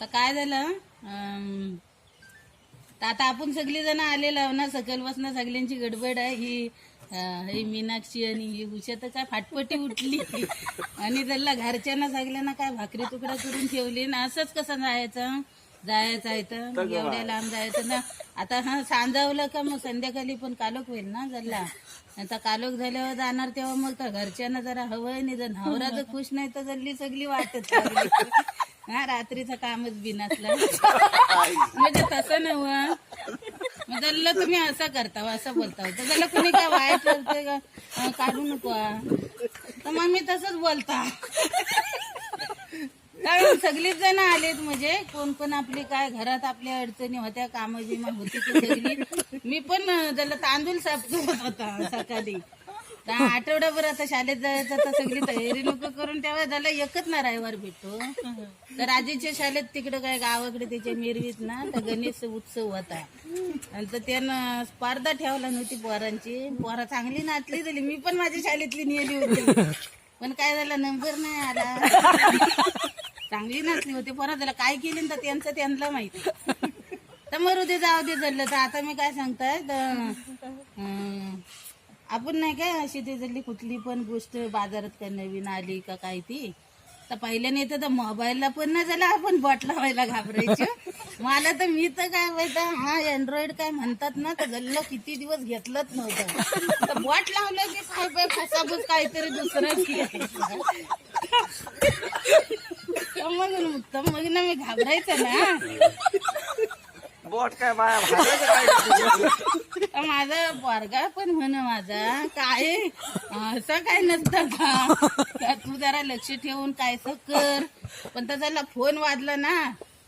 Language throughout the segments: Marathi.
तर काय झालं? अं, तर आता आपण सगळी जण आलेलो ना सकाळपासून सगळ्यांची गडबड आहे. ही ही मीनाक्षी आणि ही उषा तर काय फाटपटी उठली. आणि त्याला घरच्यांना सगळ्यांना काय भाकरी तुकडा करून ठेवली ना असंच कसं जायचं? जायचं आहे तर. एवढ्या लांब जायचं ना. आता हा सांजावलं का मग संध्याकाळी पण कालोख होईल ना जल्ला आता कालोख झाल्यावर जाणार तेव्हा मग तर घरच्यांना जरा हवंय नाही जर नवरा जर खुश नाही तर जल्ली सगळी वाटत. हा रात्रीचं कामच बिनासला. म्हणजे तसं नव मग तुम्ही असं करता असं बोलता तर त्याला कुणी काय वाईट बोलते का अं, काढू नको. हा. तर मग मी तसंच बोलता. कारण सगळीच जण आलेत म्हणजे कोण कोण आपली काय घरात आपल्या अडचणी होत्या काम बिमा होती ती सगळी. मी पण अं, त्याला तांदूळ साफ करत होता सकाळी. आठवडाभर आता शाळेत जायचं तर सगळी तयारी नको करून तेव्हा झालं एकच ना रविवार भेटतो. तर आजीच्या शाळेत तिकडे काय गावाकडे त्याच्या मिरवीत ना तर गणेश उत्सव होता. आणि तर त्यानं स्पर्धा ठेवला नव्हती पोरांची. पोरा चांगली नाचली झाली मी पण माझ्या शाळेतली नेली होती. पण काय झालं नंबर नाही आला. चांगली नाचली होती. पोरा त्याला काय केली तर त्यांचं त्यांना माहिती. तर मरू दे जाऊ दे झालं. तर आता मी काय सांगताय तर आपण नाही काय अशी ते झाली कुठली पण गोष्ट बाजारात काय नवीन आली का काय ती? तर पहिल्याने येतं तर मोबाईलला पण नाही झालं आपण बॉट लावायला घाबरायचं. मला तर मी तर काय माहिती हा अँड्रॉइड काय म्हणतात ना तर गल्लं किती दिवस घेतलंच नव्हतं. तर बॉट लावलं की काय बाय फसाबूस काहीतरी. तर मग मग ना मी घाबरायचं ना. बोट काय बाया काय माझा पोरगा पण म्हण माझा काय? असं काय नसतं का? का तू जरा लक्ष ठेवून काय कर? पण त्याला फोन वाजला ना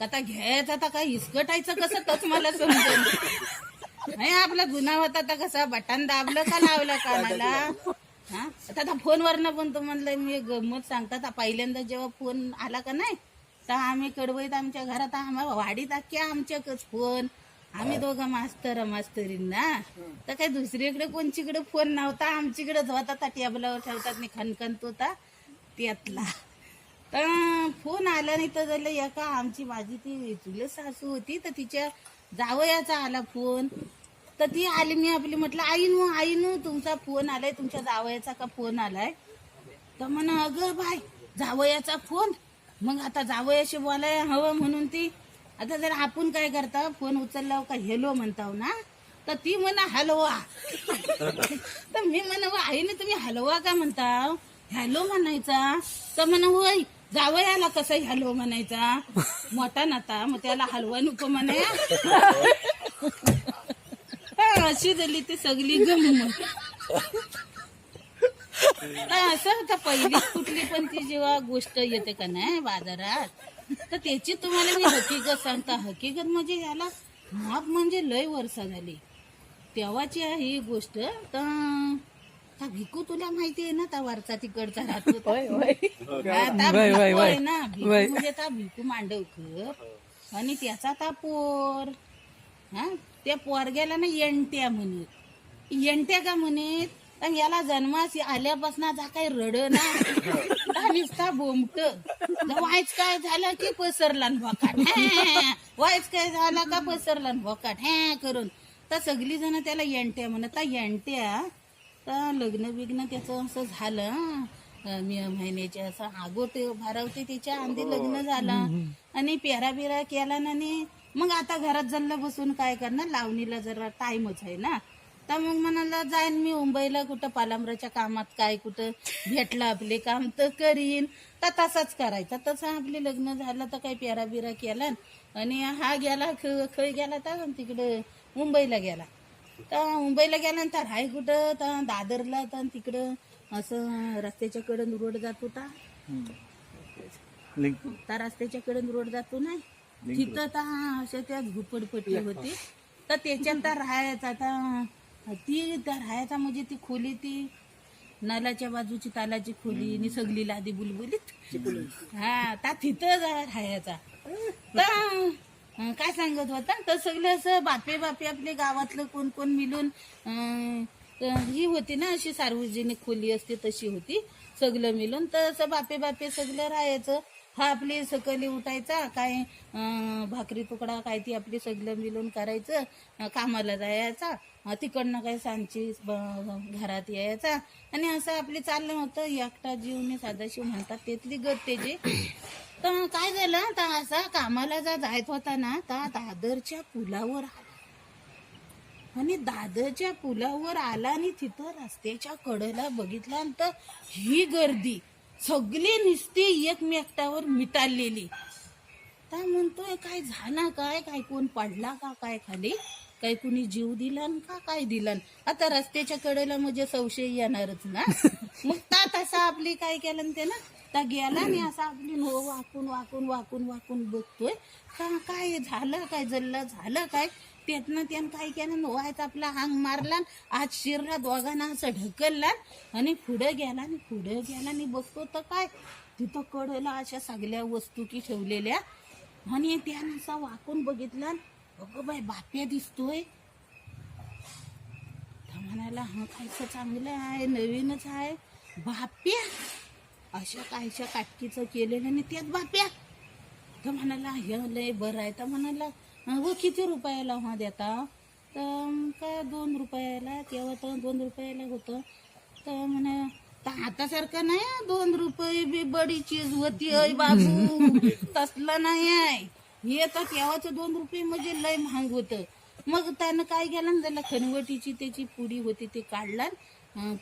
का आता घ्यायचा आता काय हिसकटायचं कसं? तच मला समजेल नाही आपला गुन्हा होता तर कसा बटन दाबलं का लावलं कानाला हा? आता आता फोनवरनं पण तो म्हणलं मी गंमत सांगतात पहिल्यांदा जेव्हा फोन आला का नाही तर आम्ही कडवईत आमच्या घरात आम्हाला वाडीत अख्ख्या आमच्याकच फोन. आम्ही दोघं मास्तर मास्तरींना. तर काय दुसरीकडे कोणचीकडे फोन नव्हता. आमच्याकडेच होता त्या टेबलावर ठेवतात नाही खनखनत होता त्यातला. तर फोन आला नाही तर झालं एका आमची माझी ती चुलत सासू होती तर तिच्या जावयाचा आला फोन. तर ती आली मी आपली म्हटलं आई नू आई नू तुमचा फोन आलाय तुमच्या जावयाचा का फोन आलाय? तर म्हणा अगं बाय जावयाचा फोन. मग आता जावयाशी बोलाय हवं म्हणून ती. आता जर आपण काय करता फोन उचलला का हेलो म्हणताव ना तर ती म्हणा हलवा. तर मी म्हणा आईने तुम्ही हलवा का म्हणताव? हॅलो म्हणायचा. तर म्हणा होय जावयाला कसं हॅलो म्हणायचा? मोठा नाता मग त्याला हलवा नको म्हणे. अशी झाली ती सगळी गम नाही, असं आता पहिली कुठली पण ती जेव्हा गोष्ट येते का नाही बाजारात तर त्याची तुम्हाला मी हकीकत सांगता हकीकत म्हणजे याला माप म्हणजे लय वर्ष झाली. तेव्हाची आहे ही गोष्ट तर भिकू तुला माहिती आहे ना त्या वरचा तिकडचा राहतो तो. भिकू आहे ना भिकू म्हणजे त्या भिकू मांडवकर आणि त्याचा त्या पोर. हा? त्या पोरग्याला ना येणत्या म्हणत येणत्या का म्हणत? तर याला जन्मास आल्यापासून जा काही रड ना. नुसता बोमट वायच काय झालं की पसरला भोकाट हॅ. वायच काय झाला का पसरला भोकाट हॅ करून. तर सगळी जण त्याला येणत्या म्हणत त्या येणत्या तर लग्न बिग्न त्याचं असं झालं. मे महिन्याच्या असं आगोटे भरवते तिच्या आंधी लग्न झालं. आणि पेरा बिरा केला ना आणि मग आता घरात जल्ला बसून काय करणार? लावणीला जरा टाइमच आहे ना. तर मग म्हणाला जाईन मी मुंबईला कुठं पालांबराच्या कामात काय कुठं भेटलं आपले काम तर करीन. तर तसाच करायचा. तसं आपले लग्न झालं तर काही पेरा बिरा केला आणि हा गेला ख- खय गेला तर तिकडं मुंबईला गेला. तर मुंबईला गेल्यानंतर हाय कुठं? तर दादरला तर तिकडं असं रस्त्याच्या कडून रोड जात होता. त्या रस्त्याच्या कडून रोड जातो ना तिथं तर अशा त्या झोपडपट्टी होती. तर त्याच्यात तर राहायचा आता ती त्या राहायचा म्हणजे ती खोली ती नलाच्या बाजूची तालाची खोली आणि सगळी लादी बुलबुलीत. हा ता तिथं राहायचा. काय सांगत होता? तर सगळे असं बापे बापे आपले गावातलं कोण कोण मिळून ही होती ना अशी सार्वजनिक खोली असते तशी होती. सगळं मिळून तर असं बापे बापे सगळं राहायचं. हा आपली सकली उठायचा काय भाकरी तुकडा काय ती आपली सगळं मिळून करायचं कामाला जायचा तिकडनं काय सांची घरात यायचा आणि असं आपली चाललं होतं. एकटा जीवने साधाशी म्हणतात तेथली गत त्याची तर काय झालं तर असा कामाला जा जायत होता ना तर दादरच्या पुलावर आला. आणि दादरच्या पुलावर आला आणि तिथं रस्त्याच्या कडेला बघितला तर ही गर्दी सगळी नुसती एकमेकटावर मिटाळलेली काय म्हणतोय काय झाला काय? काय कोण पडला का? काय खाली? काय कुणी जीव दिला का? काय दिला? आता रस्त्याच्या कडेला म्हणजे संशय येणारच ना. मग ता तसा आपली काय केलं ते ना ता गेला आणि असा आपली नो वाकून वाकून वाकून वाकून बघतोय. का काय झालं? काय जल्लं झालं? काय? त्यातनं त्यानं काय केलं नोवायचा आपला हांग मारला आज शिरला दोघांना असं ढकलला आणि पुढं गेला आणि पुढं गेला आणि बघतो तर काय? तिथं कडेला अशा सगळ्या वस्तू की ठेवलेल्या आणि त्यानं असा वाकून बघितला अगं बाय बाप्या दिसतोय. म्हणायला म्हणाला हा खायचं चांगलं आहे नवीनच आहे. बाप्या? अशा काहीशा काटकीचं केलेलं आणि त्यात बाप्या. तर म्हणाला हे लय बरं आहे. तर म्हणाला व किती रुपयाला हा देता? तर काय दोन रुपयाला? तेव्हा तर दोन रुपयाला होतं. तर म्हणे तर आता सारखं नाही दोन रुपये बी बडी चीज होती अय बाबू. तसलं नाही आहे. हे तर तेव्हाचं दोन रुपये म्हणजे लय महाग होतं. मग त्यानं काय केलं? ना त्याला खनवटीची त्याची पुडी होती ते काढला.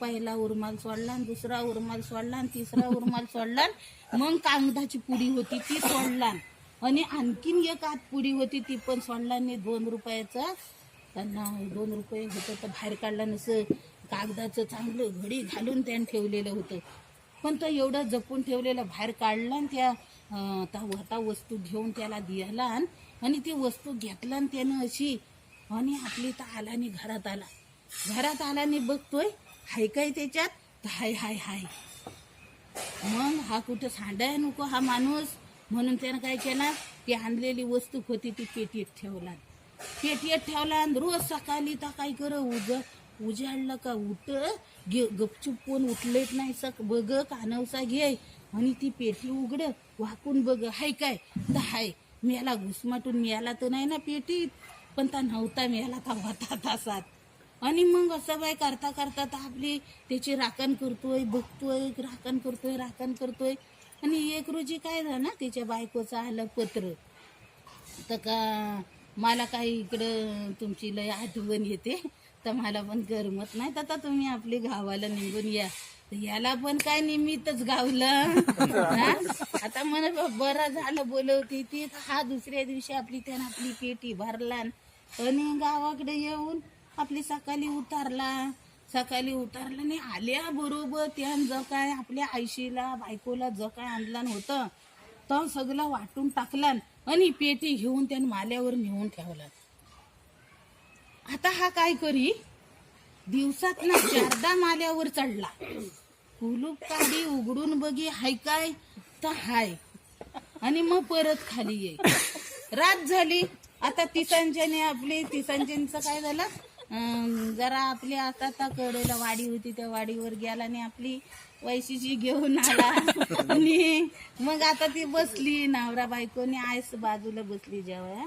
पहिला उरमाल सोडला दुसरा उरमाल सोडला तिसरा उरमाल सोडला. मग कागदाची पुडी होती ती सोडला. आणि आणखीन एक आत पुडी होती ती पण सोडला नाही दोन रुपयाचा. त्यांना दोन रुपये होतं तर बाहेर काढला नसं कागदाचं चांगलं घडी घालून त्यानं ठेवलेलं होतं. पण तो एवढं जपून ठेवलेलं बाहेर काढला आणि त्या त्या होता वस्तू घेऊन त्याला दिला आणि ती वस्तू घेतला आणि त्यानं अशी आणि आपली तर आला आणि घरात आला. घरात आला आणि बघतोय हाय काय त्याच्यात? हाय हाय हाय. मग हा कुठं सांडाय नको हा माणूस. म्हणून त्यानं काय केलं? ती आणलेली वस्तू होती ती पेटीत ठेवला पेटीत ठेवला आणि रोज सकाळी तर काय कर? उज उजाडलं का उठ? गे गपचूप कोण उठलेत नाही सक बघ कानवसा घे. आणि ती पेटी उघड वाकून बघ हाय काय? तर हाय. मेला घुसमाटून मिळाला तर नाही ना पेटीत. पण ता नव्हता मिळाला ता होता तासात. आणि मग असं बाय करता करता तर आपली त्याची राखण करतोय बघतोय राखण करतोय राखण करतोय. आणि एक रोजी काय झालं ना तिच्या बायकोचं आलं पत्र. तर का मला काही इकडं तुमची लय आठवण येते. तर मला पण गरमत नाही. तर तुम्ही आपली गावाला निघून या. याला पण काय निमित्तच गावलं. आता म्हण बरं झालं बोलवती ती. तर हा दुसऱ्या दिवशी आपली त्यानं आपली पेटी भरला. आणि गावाकडे येऊन आपली सकाळी उतारला. सकाळी उतरलं आणि आल्या बरोबर. त्यानं जर काय आपल्या आईशीला बायकोला जर काय आणलं होतं तर सगळं वाटून टाकला आणि पेटी घेऊन त्यानं माल्यावर नेऊन ठेवला. आता हा काय करी? दिवसात ना चारदा माल्यावर चढला. कुलूप काढी उघडून बघी हाय काय? तर हाय. आणि मग परत खाली ये. रात झाली. आता तिसांच्याने आपली तिसांच्याचं काय झालं? जरा आपली आता तर कडेला वाडी होती त्या वाडीवर गेला आणि आपली वैशीची घेऊन आला. आणि मग आता ती बसली नवरा बायकोने आयस बाजूला बसली जेव्हा.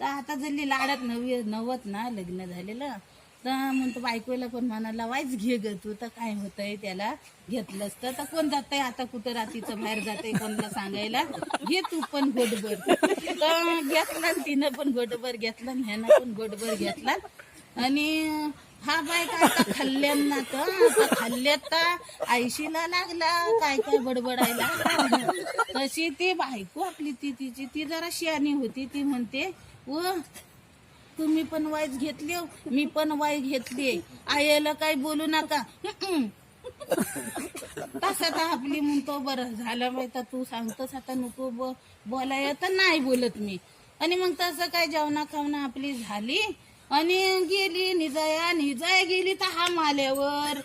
तर आता जल्ली लाडात नवी नवत ना लग्न झालेलं तर म्हणतो बायकोला पण म्हणाला वाईच घे ग तू तर काय होतंय त्याला घेतलंस तर तर कोण जातंय आता कुठं रात्रीचं बाहेर जाते कोणाला सांगायला? घे तू पण गोडभर तर घेतला तिनं पण गोडभर घेतला ह्यानं पण गोडभर घेतला. आणि हा बाय काय खाल्ल्यान ना तर आता खाल्ल्यात तर आयशीला लागला काय काय बडबडायला. तशी ती बायको आपली ती तिची ती जरा शियानी होती ती म्हणते व तुम्ही पण वाईज घेतली हो, मी पण वाईज घेतली आयला काही बोलू नका. हम्म. तसं तर आपली म्हणतो बरं झालं बाई तर तू सांगतोस आता नको बोलाय तर नाही बोलत मी. आणि मग तसं काय जेवणा खावणं आपली झाली. आणि गेली निजाया निजाया गेली तर हा माल्यावर.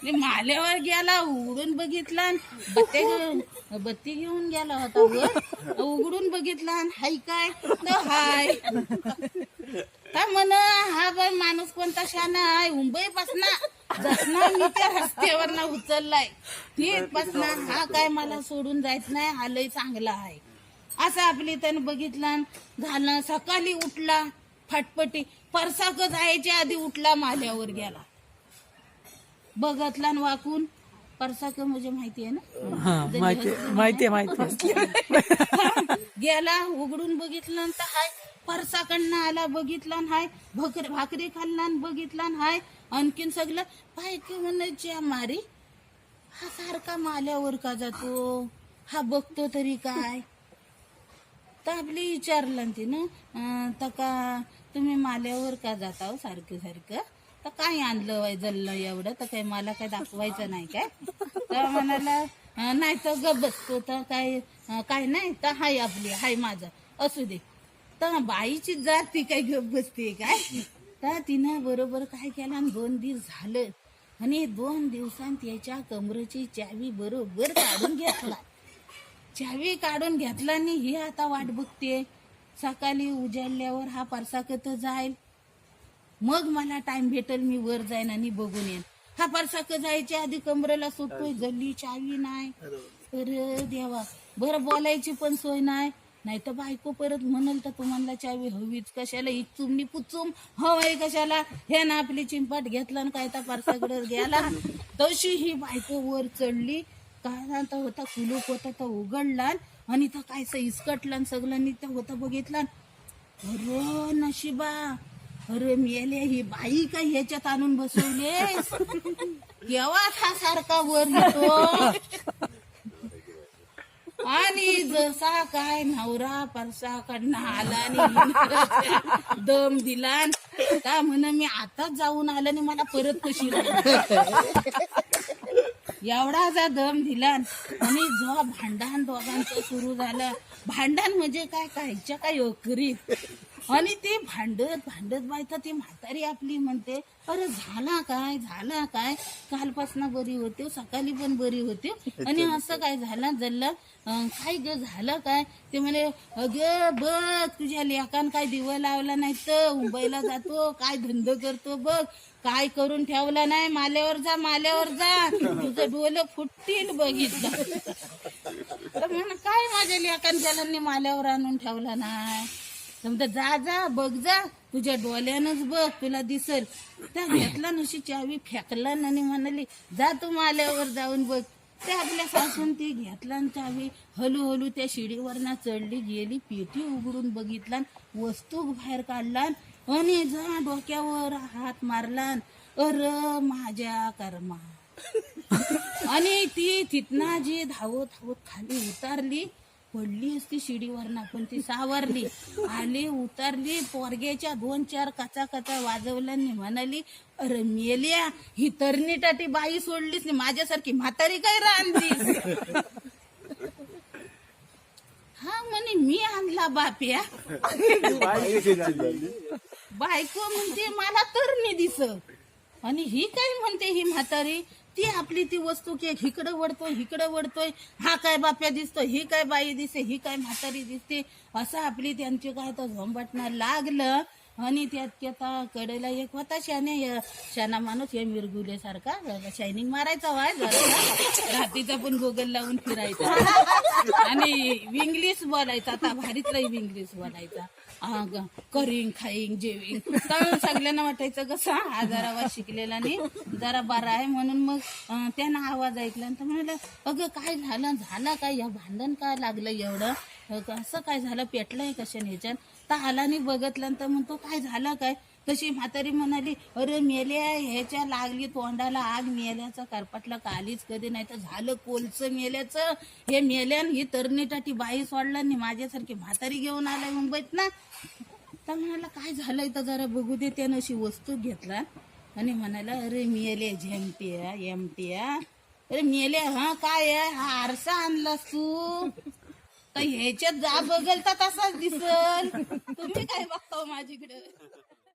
आणि माल्यावर गेला उघडून बघितला आणि बत्ती घेऊन बत्ती घेऊन गेला होता वर. उघडून बघितला आणि हाय काय? तर हाय. तर म्हण हा बाय माणूस कोणता शाना आहे? मुंबई पासना जसना मी त्या रस्त्यावर ना उचललाय. तिथपासून हा काय मला सोडून जायचं नाही हा लय चांगला आहे. असं आपली त्यानं बघितलं झालं. सकाळी उठला. फटपटी परसाक जायच्या आधी उठला माल्यावर गेला. बघतला न वाकून परसाक म्हणजे माहिती आहे ना? हा माहिती माहिती गेला उघडून बघितलं तर हाय. परसाकडनं आला बघितला न हाय. भकर भाकरी खाल्ला न बघितला न हाय. आणखीन सगळं बायको म्हणायच्या मारी हा सारखा माल्यावर का जातो? हा बघतो तरी काय? तर आपली विचारलं न तिनं अं, तर का तुम्ही माल्यावर का जाता हो सारखं सारखं? तर काय आणलं वाय जल्लं एवढं? तर काही मला काय दाखवायचं नाही काय? तर म्हणाला नाही तर ग बसतो तर काय काय नाही तर हाय आपली हाय माझं. असू दे. तर बाईची जात ती काय गप बसते काय? तर तिनं बरोबर काय केलं? आणि दोन दिवस झालं. आणि दोन दिवसांत याच्या कमरेची चावी बरोबर काढून घेतला. चावी काढून घेतला आणि ही आता वाट बघते. सकाळी उजाडल्यावर हा परसाकत जाईल? मग मला टाइम भेटेल मी वर जाईन आणि बघून येईन. हा परसाक जायच्या आधी कमरेला सुटतोय जल्ली चावी नाही. अरे देवा बरं बोलायची पण सोय नाही. नाही तर बायको परत म्हणाल तर तुम्हाला चावी हवीच. कशाला ही चुमणी पुचुम? हवाय कशाला? हे ना आपली चिंपाट घेतला आणि काय त्या परसाकडे गेला? तशी ही बायको वर चढली. काय होता? कुलूप होता तर उघडला. आणि तर काय इसकटला आणि सगळं आणि तर होतं बघितलं अरे नशिबा अरे मेले ही बाई काय ह्याच्यात आणून बसवले केव्हा हा सारखा वर येतो? आणि जसा काय नवरा परसाकडनं आला आणि दम दिला का म्हण मी आताच जाऊन आलं आणि मला परत कशी एवढाचा दम दिला आणि जो भांडण दोघांचं सुरू झालं. भांडण म्हणजे काय? कायच्या काय करीत आणि ते भांडत भांडत बायता ती म्हातारी आपली म्हणते अरे झाला काय झाला काय? कालपासून बरी होते सकाळी पण बरी होते. आणि असं काय झालं जल्लं काय ग झालं काय? ते म्हणे अग बघ तुझ्या लेकान काय दिवा लावला नाही तर मुंबईला जातो काय धंद करतो बघ काय करून ठेवला नाही माल्यावर जा माल्यावर जा. तुझं डोलं फुटतील बघितलं. तर म्हण काय माझ्या लेकान त्याला माल्यावर आणून ठेवला नाही? समजा जा जा बघ जा. तुझ्या डोळ्यानंच बघ तुला दिसल. त्या घेतला नशी चावी फेकला आणि म्हणाली जा तू माल्यावर जाऊन बघ. ते आपल्या सासून ती घेतला आणि चावी हळूहळू त्या शिडीवरनं चढली गेली पेटी उघडून बघितला वस्तू बाहेर काढला आणि जा डोक्यावर हात मारला अर माझ्या कर्मा. आणि ती तिथना जी धावत धावत खाली उतारली पडली असती शिडीवरनं पण ती सावरली. आली उतरली पोरग्याच्या दोन चार कचा कचा वाजवल्याने म्हणाली अरे मेल्या ही तरणी बाई सोडलीस नाही माझ्यासारखी म्हातारी काय रांधली हा म्हणे मी आणला बाप्या. बायको म्हणते मला तरणी दिस. आणि ही काय म्हणते ही म्हातारी ती आपली ती वस्तू की हिकडं वडतोय हिकडं वडतोय हा काय बाप्या दिसतोय ही काय बाई दिसते ही काय म्हातारी दिसते. असं आपली त्यांची काय तर झोंबटणं लागलं आणि त्यात त्याचा कडेला एक होता शाने शाना माणूस हे मिरगुले सारखा शायनिंग मारायचा वाय रात्रीचा पण गोगल लावून फिरायचा. आणि इंग्लिश बोलायचा आता भारीतला इंग्लिश बोलायचा. करीन खाईन जेवीन. खाईंग सगळ्यांना वाटायचं कसं हा जरा वा शिकलेला नाही जरा बरा आहे म्हणून मग त्यानं आवाज ऐकला तर म्हणाला अगं काय झालं झालं काय? या भांडण का लागलं एवढं? असं काय झालं? पेटलंय कशाने ह्याच्यात? तर आला नाही बघितलं तर म्हणतो काय झालं काय? तशी म्हातारी म्हणाली अरे मेल्या ह्याच्या लागली तोंडाला आग मेल्याचं करपाटला कालीच कधी नाही तर झालं कोलचं मेल्याचं. हे मेल्यान ही तरणी बाई सोडला आणि माझ्यासारखी म्हातारी घेऊन आलाय मुंबईत ना. तर म्हणाला काय झालंय तर जरा बघू दे. त्यानं अशी वस्तू घेतला आणि म्हणाला अरे मेले झेमटिया एमट्या. अरे मेले हा काय हा आरसा आणलास तू. तर ह्याच्यात जा बघल तर तसाच दिसल. तुम्ही काय बघता माझीकडे